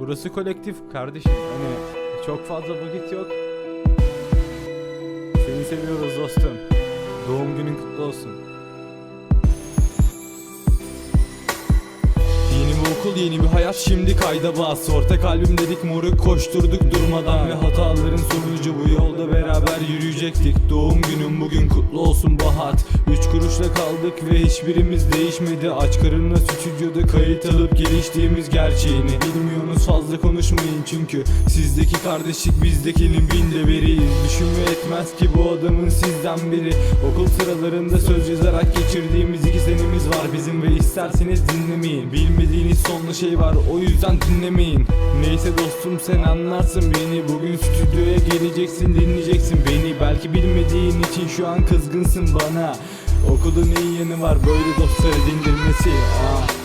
Burası kolektif kardeşim. Hani çok fazla vakit yok. Seni seviyoruz dostum. Doğum günün kutlu olsun. Yeni bir okul yeni bir hayat şimdi kayda bas Orta kalbim dedik moruk koşturduk durmadan Ve hataların sonucu bu yolda beraber yürüyecektik Doğum günün bugün kutlu olsun Bahat Üç kuruşla kaldık ve hiçbirimiz değişmedi Aç karınla stüdyoda kayıt alıp geliştiğimiz gerçeğini Bilmiyorsunuz fazla konuşmayın çünkü Sizdeki kardeşlik bizdekinin binde biriyiz Düşünme etmez ki bu adamın sizden biri. Okul sıralarında söz yazarak geçirdiğimiz iki senemiz var. Bizim Ve isterseniz dinlemeyin. Bilmediğiniz sonlu şey var o yüzden dinlemeyin. Neyse dostum sen anlarsın beni. Bugün stüdyoya geleceksin dinleyeceksin beni. Belki bilmediğin için şu an kızgınsın bana. Okulun iyi yanı var böyle dostları dindirmesi. Ah.